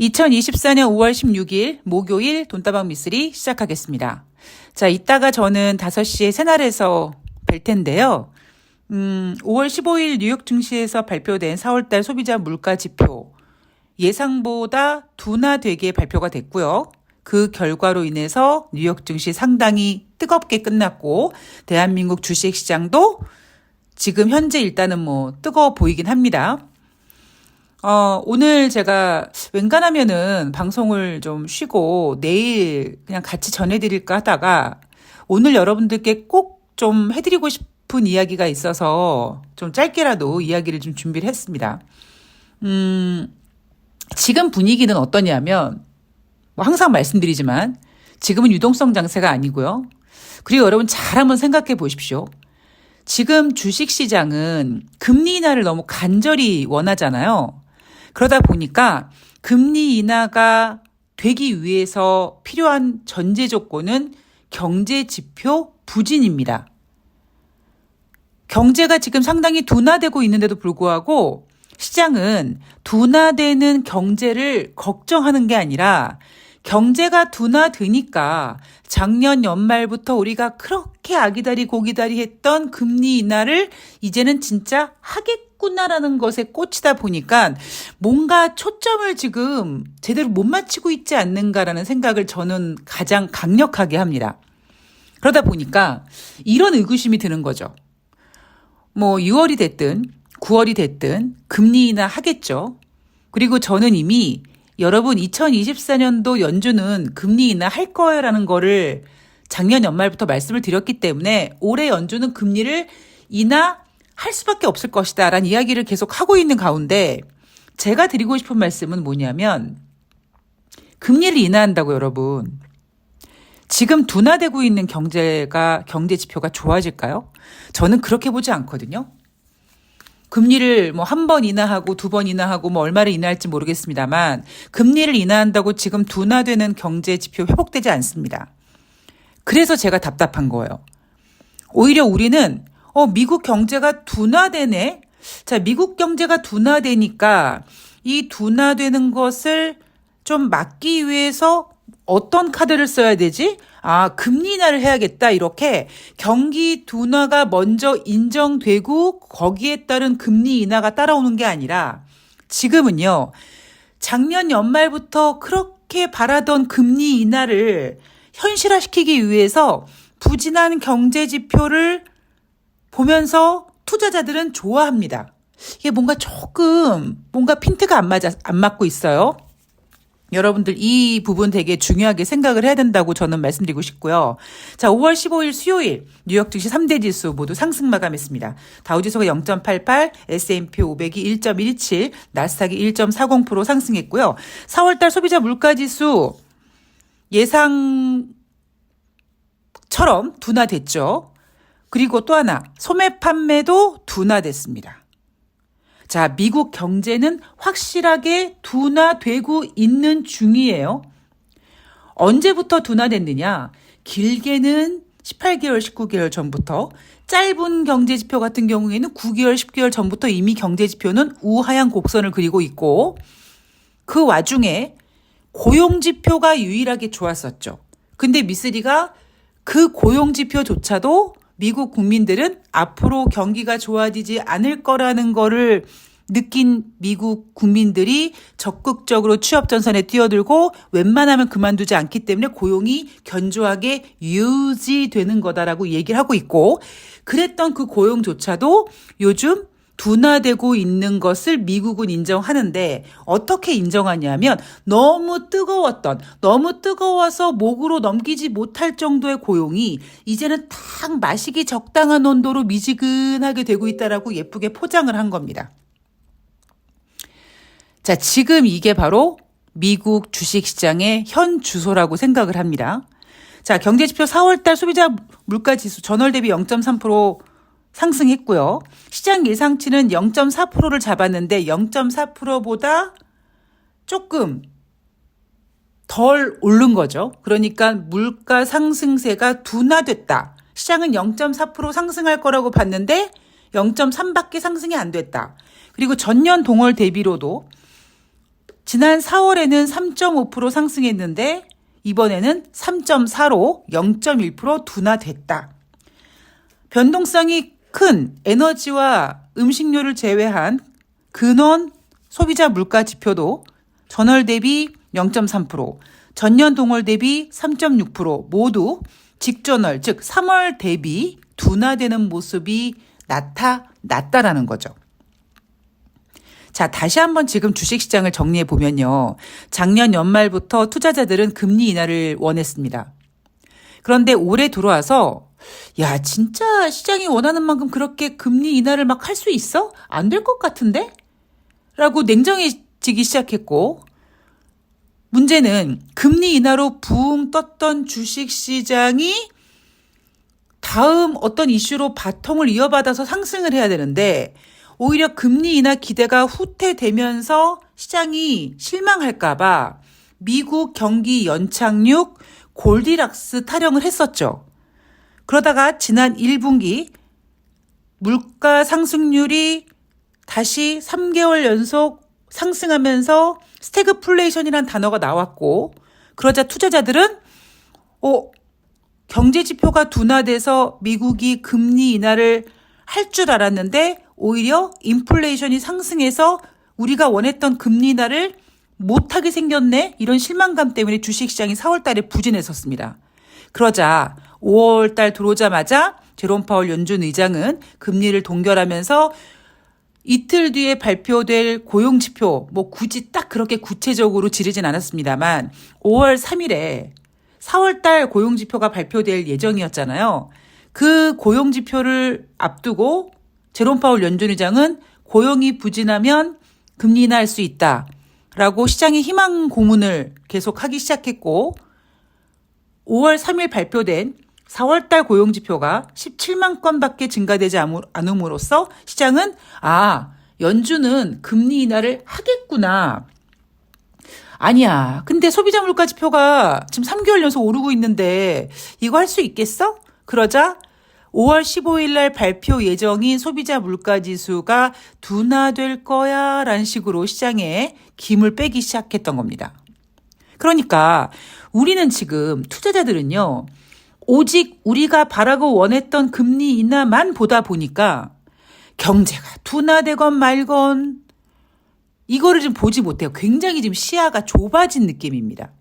2024년 5월 16일 목요일 돈다방 미쓰리 시작하겠습니다. 자, 이따가 저는 5시에 새날에서 뵐 텐데요. 음, 5월 15일 뉴욕 증시에서 발표된 4월달 소비자 물가 지표 예상보다 둔화되게 발표가 됐고요. 그 결과로 인해서 뉴욕 증시 상당히 뜨겁게 끝났고 대한민국 주식 시장도 지금 현재 일단은 뭐 뜨거워 보이긴 합니다. 어, 오늘 제가 웬간하면은 방송을 좀 쉬고 내일 그냥 같이 전해드릴까 하다가 오늘 여러분들께 꼭 좀 해드리고 싶은 이야기가 있어서 좀 짧게라도 이야기를 좀 준비를 했습니다. 음, 지금 분위기는 어떠냐면, 뭐 항상 말씀드리지만, 지금은 유동성 장세가 아니고요. 그리고 여러분 잘 한번 생각해 보십시오. 지금 주식 시장은 금리 인하를 너무 간절히 원하잖아요. 그러다 보니까 금리 인하가 되기 위해서 필요한 전제 조건은 경제 지표 부진입니다. 경제가 지금 상당히 둔화되고 있는데도 불구하고 시장은 둔화되는 경제를 걱정하는 게 아니라 경제가 둔화되니까 작년 연말부터 우리가 그렇게 아기다리 고기다리 했던 금리 인하를 이제는 진짜 하겠 구나라는 것에 꽂히다 보니까 뭔가 초점을 지금 제대로 못 맞추고 있지 않는가라는 생각을 저는 가장 강력하게 합니다. 그러다 보니까 이런 의구심이 드는 거죠. 뭐 6월이 됐든 9월이 됐든 금리 인하 하겠죠. 그리고 저는 이미 여러분 2024년도 연준은 금리 인하 할 거예요라는 거를 작년 연말부터 말씀을 드렸기 때문에 올해 연준은 금리를 인하 할 수밖에 없을 것이다 라는 이야기를 계속 하고 있는 가운데 제가 드리고 싶은 말씀은 뭐냐면 금리를 인하한다고 여러분 지금 둔화되고 있는 경제가 경제 지표가 좋아질까요? 저는 그렇게 보지 않거든요. 금리를 뭐 한 번 인하하고 두 번 인하하고 뭐 얼마를 인하할지 모르겠습니다만 금리를 인하한다고 지금 둔화되는 경제 지표 회복되지 않습니다. 그래서 제가 답답한 거예요. 오히려 우리는 어 미국 경제가 둔화되네. 자, 미국 경제가 둔화되니까 이 둔화되는 것을 좀 막기 위해서 어떤 카드를 써야 되지? 아, 금리 인하를 해야겠다. 이렇게 경기 둔화가 먼저 인정되고 거기에 따른 금리 인하가 따라오는 게 아니라 지금은요. 작년 연말부터 그렇게 바라던 금리 인하를 현실화시키기 위해서 부진한 경제 지표를 보면서 투자자들은 좋아합니다. 이게 뭔가 조금 뭔가 핀트가 안 맞아 안 맞고 있어요. 여러분들 이 부분 되게 중요하게 생각을 해야 된다고 저는 말씀드리고 싶고요. 자, 5월 15일 수요일 뉴욕 증시 3대 지수 모두 상승 마감했습니다. 다우지수가 0.88, S&P 500이 1.17, 나스닥이 1.40% 상승했고요. 4월 달 소비자 물가 지수 예상처럼 둔화됐죠. 그리고 또 하나 소매 판매도 둔화됐습니다. 자, 미국 경제는 확실하게 둔화되고 있는 중이에요. 언제부터 둔화됐느냐? 길게는 18개월, 19개월 전부터, 짧은 경제 지표 같은 경우에는 9개월, 10개월 전부터 이미 경제 지표는 우하향 곡선을 그리고 있고, 그 와중에 고용 지표가 유일하게 좋았었죠. 근데 미쓰리가 그 고용 지표조차도 미국 국민들은 앞으로 경기가 좋아지지 않을 거라는 거를 느낀 미국 국민들이 적극적으로 취업 전선에 뛰어들고 웬만하면 그만두지 않기 때문에 고용이 견조하게 유지되는 거다라고 얘기를 하고 있고 그랬던 그 고용조차도 요즘 둔화되고 있는 것을 미국은 인정하는데 어떻게 인정하냐면 너무 뜨거웠던 너무 뜨거워서 목으로 넘기지 못할 정도의 고용이 이제는 딱 마시기 적당한 온도로 미지근하게 되고 있다라고 예쁘게 포장을 한 겁니다. 자, 지금 이게 바로 미국 주식시장의 현 주소라고 생각을 합니다. 자, 경제지표 4월달 소비자 물가지수 전월 대비 0.3% 상승했고요. 시장 예상치는 0.4%를 잡았는데 0.4%보다 조금 덜 오른 거죠. 그러니까 물가 상승세가 둔화됐다. 시장은 0.4% 상승할 거라고 봤는데 0.3밖에 상승이 안 됐다. 그리고 전년 동월 대비로도 지난 4월에는 3.5% 상승했는데 이번에는 3.4로 0.1% 둔화됐다. 변동성이 큰 에너지와 음식료를 제외한 근원 소비자 물가 지표도 전월 대비 0.3%, 전년 동월 대비 3.6% 모두 직전월 즉 3월 대비 둔화되는 모습이 나타났다라는 거죠. 자, 다시 한번 지금 주식시장을 정리해 보면요. 작년 연말부터 투자자들은 금리 인하를 원했습니다. 그런데 올해 들어와서 야, 진짜 시장이 원하는 만큼 그렇게 금리 인하를 막 할 수 있어? 안 될 것 같은데? 라고 냉정해지기 시작했고, 문제는 금리 인하로 붕 떴던 주식 시장이 다음 어떤 이슈로 바통을 이어받아서 상승을 해야 되는데, 오히려 금리 인하 기대가 후퇴되면서 시장이 실망할까봐 미국 경기 연착륙 골디락스 타령을 했었죠. 그러다가 지난 1분기 물가 상승률이 다시 3개월 연속 상승하면서 스태그플레이션이란 단어가 나왔고 그러자 투자자들은 어 경제 지표가 둔화돼서 미국이 금리 인하를 할 줄 알았는데 오히려 인플레이션이 상승해서 우리가 원했던 금리 인하를 못하게 생겼네 이런 실망감 때문에 주식시장이 4월 달에 부진했었습니다. 그러자 5월 달 들어오자마자 제롬 파월 연준 의장은 금리를 동결하면서 이틀 뒤에 발표될 고용 지표, 뭐 굳이 딱 그렇게 구체적으로 지르진 않았습니다만 5월 3일에 4월 달 고용 지표가 발표될 예정이었잖아요. 그 고용 지표를 앞두고 제롬 파월 연준 의장은 고용이 부진하면 금리 인하할 수 있다. 라고 시장의 희망 고문을 계속 하기 시작했고 5월 3일 발표된 4월달 고용지표가 17만 건밖에 증가되지 않음으로써 시장은 아 연준은 금리 인하를 하겠구나. 아니야. 근데 소비자 물가 지표가 지금 3개월 연속 오르고 있는데 이거 할 수 있겠어? 그러자 5월 15일 날 발표 예정인 소비자 물가 지수가 둔화될 거야 라는 식으로 시장에 김을 빼기 시작했던 겁니다. 그러니까 우리는 지금 투자자들은요. 오직 우리가 바라고 원했던 금리 인하만 보다 보니까 경제가 둔화되건 말건 이거를 좀 보지 못해요. 굉장히 지금 시야가 좁아진 느낌입니다.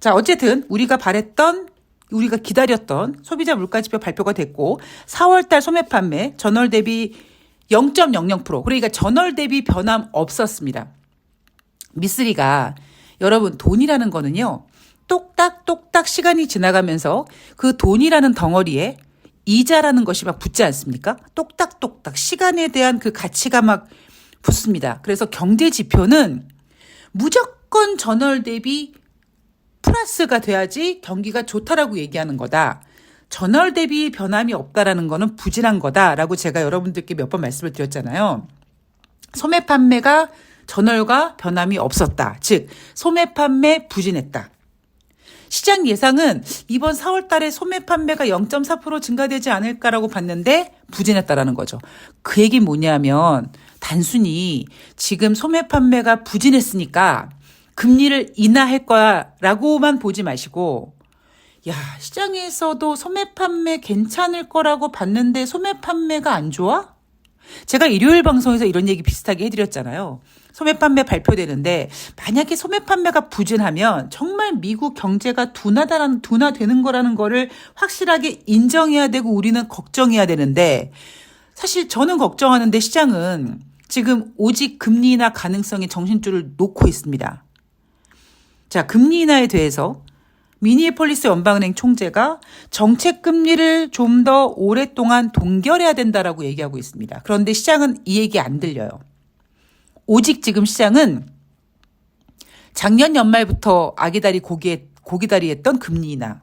자, 어쨌든 우리가 바랬던 우리가 기다렸던 소비자 물가지표 발표가 됐고 4월달 소매 판매 전월 대비 0.00% 그러니까 전월 대비 변함 없었습니다. 미쓰리가 여러분 돈이라는 거는요. 똑딱똑딱 시간이 지나가면서 그 돈이라는 덩어리에 이자라는 것이 막 붙지 않습니까? 똑딱똑딱 시간에 대한 그 가치가 막 붙습니다. 그래서 경제 지표는 무조건 전월 대비 플러스가 돼야지 경기가 좋다라고 얘기하는 거다. 전월 대비 변함이 없다라는 거는 부진한 거다라고 제가 여러분들께 몇 번 말씀을 드렸잖아요. 소매 판매가 전월과 변함이 없었다. 즉, 소매 판매 부진했다. 시장 예상은 이번 4월 달에 소매 판매가 0.4% 증가되지 않을까라고 봤는데 부진했다라는 거죠. 그 얘기 뭐냐면 단순히 지금 소매 판매가 부진했으니까 금리를 인하할 거야라고만 보지 마시고 야, 시장에서도 소매 판매 괜찮을 거라고 봤는데 소매 판매가 안 좋아? 제가 일요일 방송에서 이런 얘기 비슷하게 해드렸잖아요. 소매 판매 발표되는데 만약에 소매 판매가 부진하면 정말 미국 경제가 둔하다라는 둔화되는 거라는 거를 확실하게 인정해야 되고 우리는 걱정해야 되는데 사실 저는 걱정하는데 시장은 지금 오직 금리 인하 가능성에 정신줄을 놓고 있습니다. 자, 금리 인하에 대해서 미니애폴리스 연방은행 총재가 정책 금리를 좀 더 오랫동안 동결해야 된다라고 얘기하고 있습니다. 그런데 시장은 이 얘기 안 들려요. 오직 지금 시장은 작년 연말부터 아기다리 고기, 고기다리 했던 금리 인하.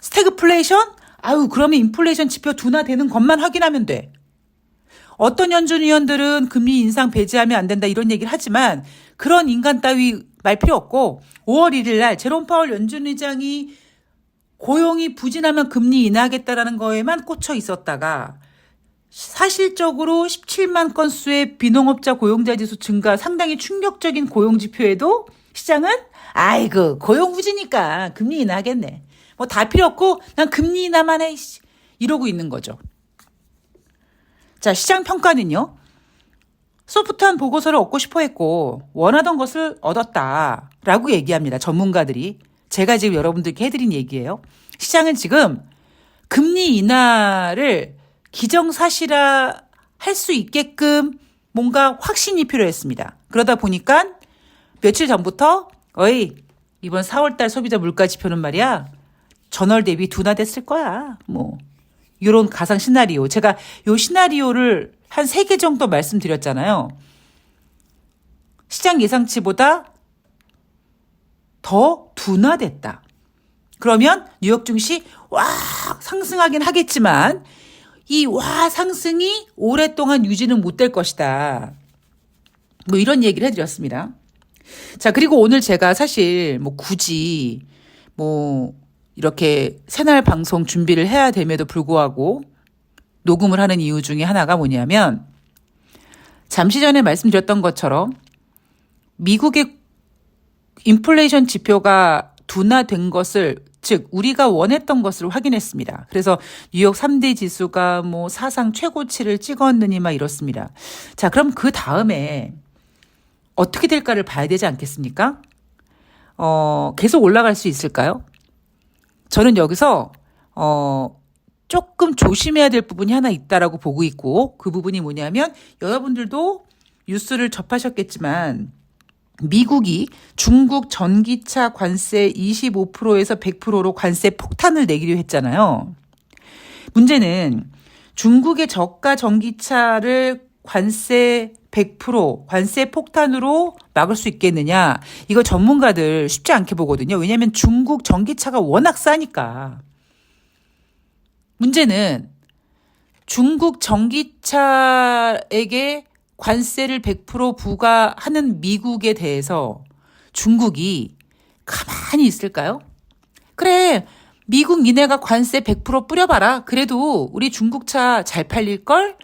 스태그플레이션? 아유, 그러면 인플레이션 지표 둔화되는 것만 확인하면 돼. 어떤 연준 위원들은 금리 인상 배제하면 안 된다 이런 얘기를 하지만 그런 인간 따위 말 필요 없고 5월 1일 날 제롬 파월 연준 의장이 고용이 부진하면 금리 인하하겠다라는 거에만 꽂혀 있었다가 사실적으로 17만 건수의 비농업자 고용자 지수 증가 상당히 충격적인 고용 지표에도 시장은 아이고 고용 후지니까 금리 인하하겠네. 뭐 다 필요 없고 난 금리 인하만 해. 이러고 있는 거죠. 자, 시장 평가는요. 소프트한 보고서를 얻고 싶어 했고 원하던 것을 얻었다 라고 얘기합니다. 전문가들이. 제가 지금 여러분들께 해드린 얘기예요. 시장은 지금 금리 인하를 기정사실화 할 수 있게끔 뭔가 확신이 필요했습니다. 그러다 보니까 며칠 전부터 어이 이번 4월달 소비자 물가 지표는 말이야 전월 대비 둔화됐을 거야. 뭐 이런 가상 시나리오 제가 요 시나리오를 한 세 개 정도 말씀드렸잖아요. 시장 예상치보다 더 둔화됐다. 그러면 뉴욕 증시 와 상승하긴 하겠지만 이 와 상승이 오랫동안 유지는 못 될 것이다. 뭐 이런 얘기를 해드렸습니다. 자 그리고 오늘 제가 사실 뭐 굳이 뭐 이렇게 새날 방송 준비를 해야 됨에도 불구하고 녹음을 하는 이유 중에 하나가 뭐냐면 잠시 전에 말씀드렸던 것처럼 미국의 인플레이션 지표가 둔화된 것을 즉 우리가 원했던 것을 확인했습니다. 그래서 뉴욕 3대 지수가 뭐 사상 최고치를 찍었느니 막 이렇습니다. 자, 그럼 그 다음에 어떻게 될까를 봐야 되지 않겠습니까? 어, 계속 올라갈 수 있을까요? 저는 여기서 어 조금 조심해야 될 부분이 하나 있다라고 보고 있고 그 부분이 뭐냐면 여러분들도 뉴스를 접하셨겠지만 미국이 중국 전기차 관세 25%에서 100%로 관세 폭탄을 내기로 했잖아요. 문제는 중국의 저가 전기차를 관세 100% 관세 폭탄으로 막을 수 있겠느냐? 이거 전문가들 쉽지 않게 보거든요. 왜냐하면 중국 전기차가 워낙 싸니까. 문제는 중국 전기차에게 관세를 100% 부과하는 미국에 대해서 중국이 가만히 있을까요? 그래, 미국 니네가 관세 100% 뿌려봐라. 그래도 우리 중국차 잘 팔릴걸?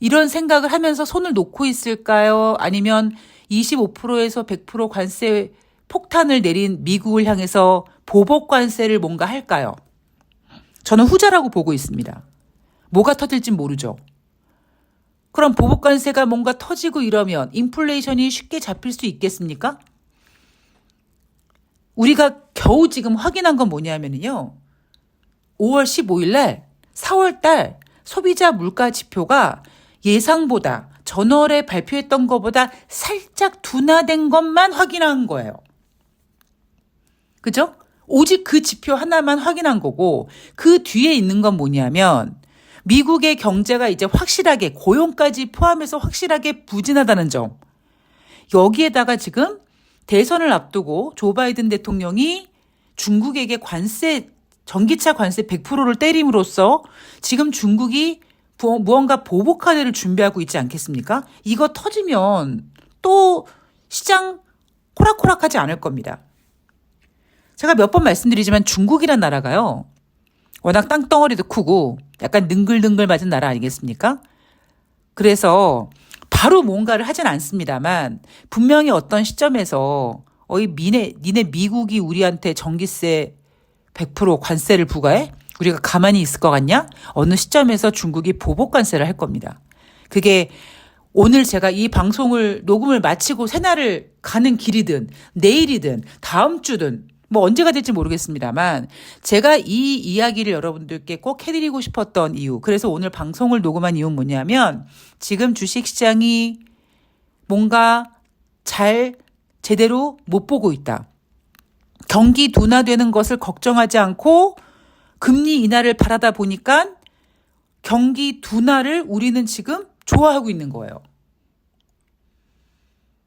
이런 생각을 하면서 손을 놓고 있을까요? 아니면 25%에서 100% 관세 폭탄을 내린 미국을 향해서 보복 관세를 뭔가 할까요? 저는 후자라고 보고 있습니다. 뭐가 터질진 모르죠. 그럼 보복 관세가 뭔가 터지고 이러면 인플레이션이 쉽게 잡힐 수 있겠습니까? 우리가 겨우 지금 확인한 건 뭐냐면요. 5월 15일 날 4월 달 소비자 물가 지표가 예상보다 전월에 발표했던 것보다 살짝 둔화된 것만 확인한 거예요. 그죠? 오직 그 지표 하나만 확인한 거고 그 뒤에 있는 건 뭐냐면 미국의 경제가 이제 확실하게 고용까지 포함해서 확실하게 부진하다는 점. 여기에다가 지금 대선을 앞두고 조 바이든 대통령이 중국에게 관세 전기차 관세 100%를 때림으로써 지금 중국이 무언가 보복 카드를 준비하고 있지 않겠습니까? 이거 터지면 또 시장 코락코락하지 않을 겁니다. 제가 몇 번 말씀드리지만 중국이란 나라가요. 워낙 땅덩어리도 크고 약간 능글능글 맞은 나라 아니겠습니까? 그래서 바로 뭔가를 하진 않습니다만 분명히 어떤 시점에서 어이 미네 니네 미국이 우리한테 전기세 100% 관세를 부과해? 우리가 가만히 있을 것 같냐? 어느 시점에서 중국이 보복 관세를 할 겁니다. 그게 오늘 제가 이 방송을 녹음을 마치고 새날을 가는 길이든 내일이든 다음 주든 뭐 언제가 될지 모르겠습니다만 제가 이 이야기를 여러분들께 꼭 해드리고 싶었던 이유 그래서 오늘 방송을 녹음한 이유는 뭐냐면 지금 주식시장이 뭔가 잘 제대로 못 보고 있다. 경기 둔화되는 것을 걱정하지 않고 금리 인하를 바라다 보니까 경기 둔화를 우리는 지금 좋아하고 있는 거예요.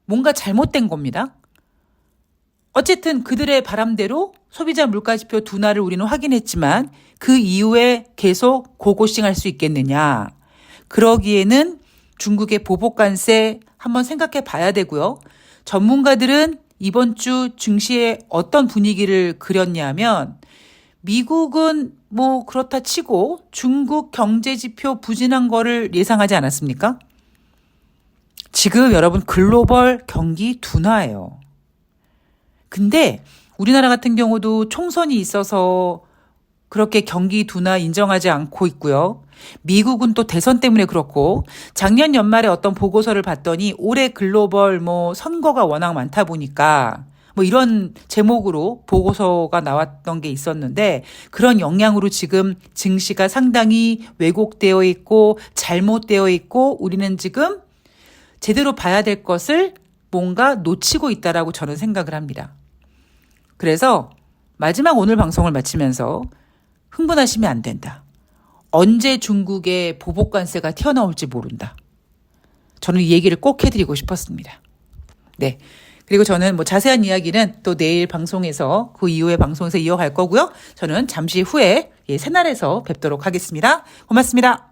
뭔가 잘못된 겁니다. 어쨌든 그들의 바람대로 소비자 물가지표 둔화를 우리는 확인했지만 그 이후에 계속 고고싱 할 수 있겠느냐. 그러기에는 중국의 보복관세 한번 생각해 봐야 되고요. 전문가들은 이번 주 증시에 어떤 분위기를 그렸냐면 미국은 뭐 그렇다 치고 중국 경제 지표 부진한 거를 예상하지 않았습니까? 지금 여러분 글로벌 경기 둔화예요. 근데 우리나라 같은 경우도 총선이 있어서 그렇게 경기 둔화 인정하지 않고 있고요. 미국은 또 대선 때문에 그렇고 작년 연말에 어떤 보고서를 봤더니 올해 글로벌 뭐 선거가 워낙 많다 보니까 뭐 이런 제목으로 보고서가 나왔던 게 있었는데 그런 영향으로 지금 증시가 상당히 왜곡되어 있고 잘못되어 있고 우리는 지금 제대로 봐야 될 것을 뭔가 놓치고 있다라고 저는 생각을 합니다. 그래서 마지막 오늘 방송을 마치면서 흥분하시면 안 된다. 언제 중국의 보복관세가 튀어나올지 모른다. 저는 이 얘기를 꼭 해드리고 싶었습니다. 네. 그리고 저는 뭐 자세한 이야기는 또 내일 방송에서 그 이후에 방송에서 이어갈 거고요. 저는 잠시 후에 예, 새날에서 뵙도록 하겠습니다. 고맙습니다.